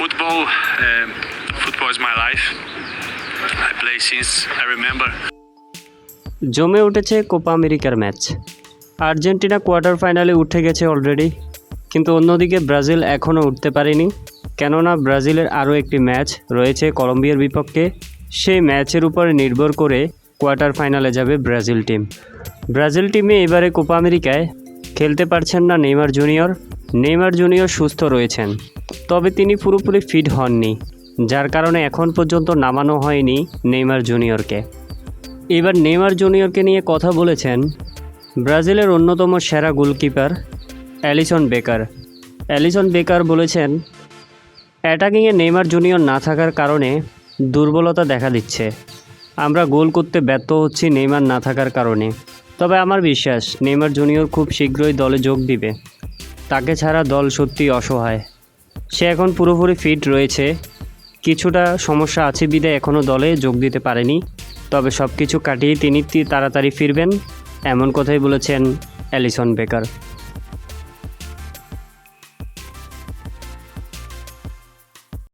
football. Um, football is my life. I play since I remember. জমে উঠেছে Copa আমেরিকার match Argentina quarter ফাইনালে উঠে গেছে অলরেডি কিন্তু অন্যদিকে ব্রাজিল এখনও উঠতে পারেনি কেননা ব্রাজিলের আরও একটি ম্যাচ রয়েছে কলম্বিয়ার বিপক্ষে সেই ম্যাচের উপরে নির্ভর করে কোয়ার্টার ফাইনালে যাবে ব্রাজিল টিম ব্রাজিল টিমে এবারে কোপা আমেরিকায় খেলতে পারছেন না নেইমার জুনিয়র নেইমার জুনিয়র সুস্থ রয়েছেন, তবে তিনি পুরোপুরি ফিট হননি, যার কারণে এখন পর্যন্ত নামানো হয়নি নেইমার জুনিয়রকে। এবার নেইমার জুনিয়রকে নিয়ে কথা বলেছেন ব্রাজিলের অন্যতম সেরা goalkeeper Alisson Becker. Alisson Becker বলেছেন, অ্যাটাকিংয়ে নেইমার জুনিয়র না থাকার কারণে দুর্বলতা দেখা দিচ্ছে। আমরা গোল করতে ব্যর্থ হচ্ছি নেইমার না থাকার কারণে। তবে আমার বিশ্বাস, নেইমার জুনিয়র খুব শীঘ্রই দলে যোগ দিবে। তাকে ছাড়া দল সত্যি অসহায়। সে এখন পুরোপুরি ফিট রয়েছে। কিছুটা সমস্যা আছে বিদায় এখনও দলে যোগ দিতে পারেনি। তবে সব কিছু কাটিয়ে তিনি তাড়াতাড়ি ফিরবেন, এমন কথাই বলেছেন অ্যালিসন বেকার।